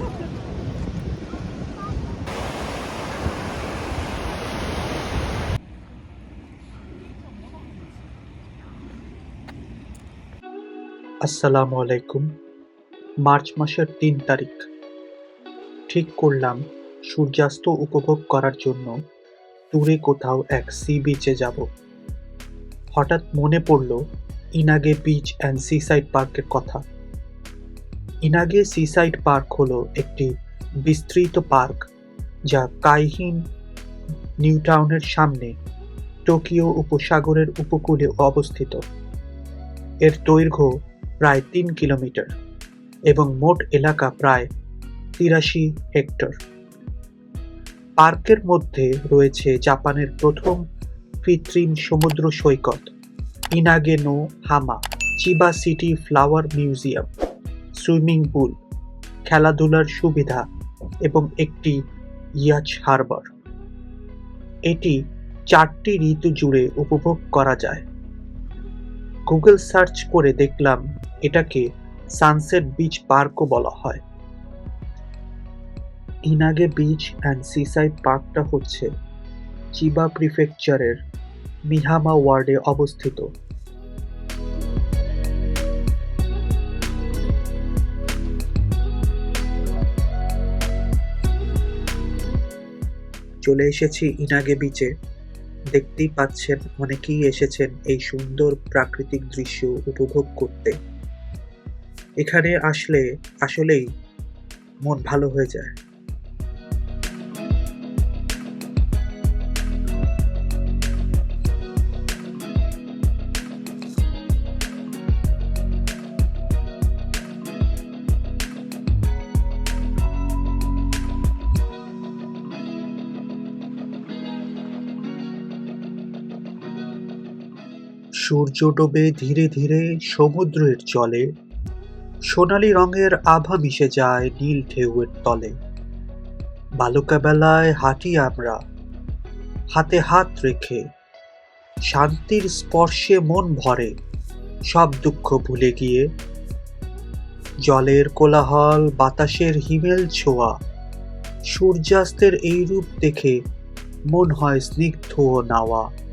আসসালামু আলাইকুম। মার্চ মাসের তিন তারিখ। ঠিক করলাম সূর্যাস্ত উপভোগ করার জন্য দূরে কোথাও এক সি বিচে যাব। হঠাৎ মনে পড়ল, ইনাগে বিচ অ্যান্ড সিসাইড পার্কের কথা। ইনাগে সিসাইড পার্ক হলো একটি বিস্তৃত পার্ক যা কাইহিন নিউটাউনের সামনে টোকিও উপসাগরের উপকূলে অবস্থিত। এর দৈর্ঘ্য প্রায় তিন কিলোমিটার এবং মোট এলাকা প্রায় তিরাশি হেক্টর। পার্কের মধ্যে রয়েছে জাপানের প্রথম কৃত্রিম সমুদ্র সৈকত, Inage no Hama, Chiba City Flower Museum. Swimming pool, খেলাধুলার সুবিধা এবং একটি ইয়াচ হারবার। এটি চারটি ঋতু জুড়ে উপভোগ করা যায়। গুগল সার্চ করে দেখলাম এটাকে সানসেট বিচ পার্কও বলা হয়। ইনাগে বিচ অ্যান্ড সিসাইড পার্কটা হচ্ছে চিবা প্রিফেকচারের মিহামা ওয়ার্ডে অবস্থিত। চলে এসেছি ইনাগে বিচে দেখতেই পাচ্ছেন অনেকেই এসেছেন এই সুন্দর প্রাকৃতিক দৃশ্য উপভোগ করতে। এখানে আসলে, আসলেই মন ভালো হয়ে যায়। সূর্য ডোবে ধীরে ধীরে সমুদ্রের জলে। সোনালি রঙের আভা মিশে যায় নীল ঢেউয়ের তলে। বালুকা বেলায় হাঁটি আমরা। হাতে হাত রেখে। শান্তির স্পর্শে মন ভরে। সব দুঃখ ভুলে গিয়ে। জলের কোলাহল, বাতাসের হিমেল ছোঁয়া। সূর্যাস্তের এই রূপ দেখে মন হয় স্নিগ্ধ নাওয়া।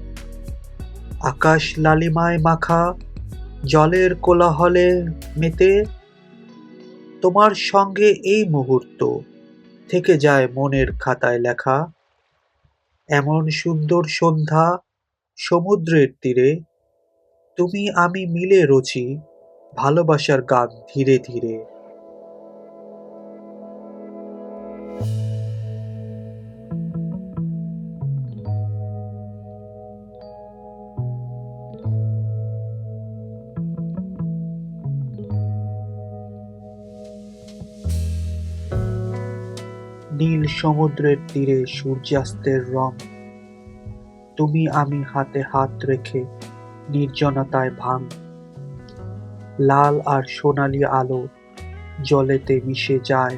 আকাশ লালিমায় মাখা, জলের কোলাহলে মেতে। তোমার সঙ্গে এই মুহূর্ত থেকে যায় মনের খাতায় লেখা। এমন সুন্দর সন্ধ্যা সমুদ্রের তীরে। তুমি আমি মিলে রচি ভালোবাসার গান ধীরে ধীরে। নীল সমুদ্রের তীরে সূর্যাস্তের রং। তুমি আমি হাতে হাত রেখে নির্জনতায় ভাঙ। লাল আর সোনালি আলো জলেতে মিশে যায়।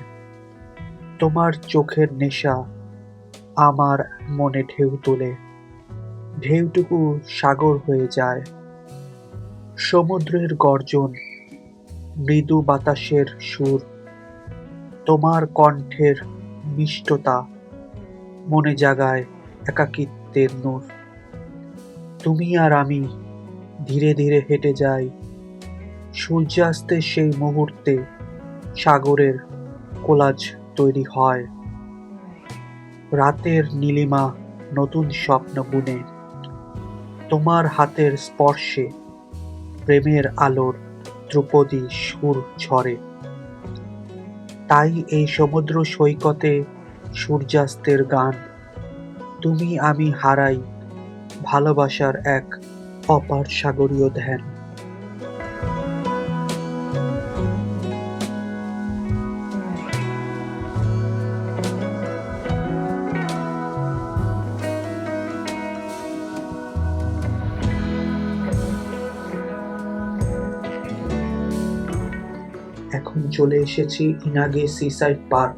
তোমার চোখের নেশা আমার মনে ঢেউ তোলে। ঢেউটুকু সাগর হয়ে যায়। সমুদ্রের গর্জন, মৃদু বাতাসের সুর। তোমার কণ্ঠের মিষ্টতা মনে জাগায় একাকিত্বের নূর। তুমি আর আমি ধীরে ধীরে হেঁটে যাই সূর্যাস্তের সেই মুহূর্তে সাগরের কোলাজ তৈরি হয়। রাতের নীলিমা নতুন স্বপ্ন বুনে তোমার হাতের স্পর্শে প্রেমের আলোর ধ্রুপদী সুর ঝরে তাই এই সমুদ্র সৈকতে সূর্যাস্তের গান। তুমি আমি হারাই ভালোবাসার এক অপার সাগরীয় ধ্যান। এখন চলে এসেছি ইনাগে সিসাইড পার্ক।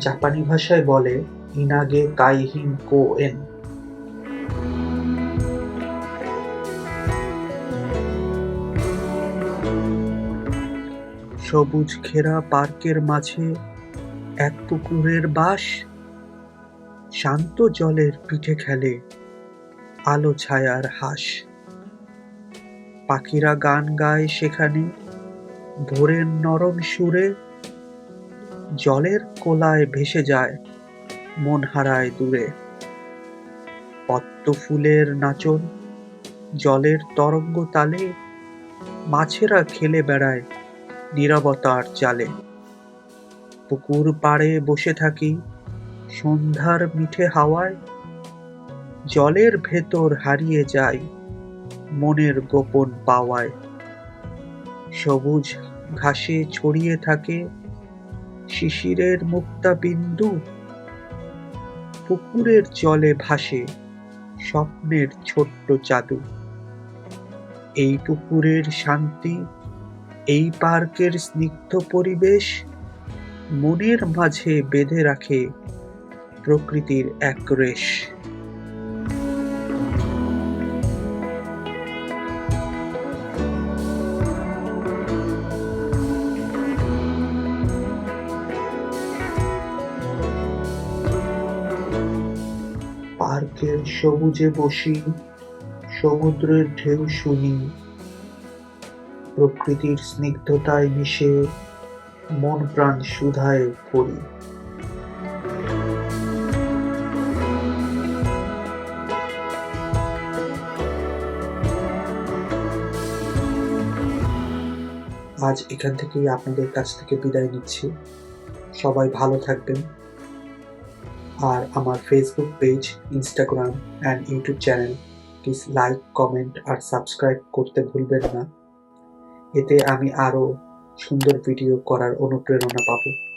জাপানি ভাষায় বলে ইনাগে কাইহিন কোএন। সবুজ ঘেরা পার্কের মাঝে এক পুকুরের বাস শান্ত জলের পিঠে খেলে আলো ছায়ার হাঁস। পাখিরা গান গায় সেখানে। ভোরের নরম সুরে জলের কোলায় ভেসে যায় মন হারায় দূরে। পদ্ম ফুলের নাচন জলের তরঙ্গ তালে মাছেরা খেলে বেড়ায় নীরবতার চালে। পুকুর পাড়ে বসে থাকি সন্ধ্যার মিঠে হাওয়ায় জলের ভেতর হারিয়ে যায় মনের গোপন পাওয়ায়। সবুজ ঘাসে ছড়িয়ে থাকে শিশিরের মুক্তা বিন্দু। পুকুরের জলে ভাসে স্বপ্নের ছোট্ট জাদু। এই পুকুরের শান্তি, এই পার্কের স্নিগ্ধ পরিবেশ মনের মাঝে বেঁধে রাখে প্রকৃতির এক রেশ। পার্কের সবুজে বসি, সমুদ্রের ঢেউ শুনি। প্রকৃতির স্নিগ্ধতায় মিশে মন প্রাণ সুধায় পড়ি। আজ এখান থেকেই আপনাদের কাছ থেকে বিদায় নিচ্ছি। সবাই ভালো থাকবেন। আর আমার Facebook page Instagram and YouTube channel please like comment R subscribe করতে ভুলবেন না। এতে আমি আরও সুন্দর ভিডিও করার অনুপ্রেরণা পাবো।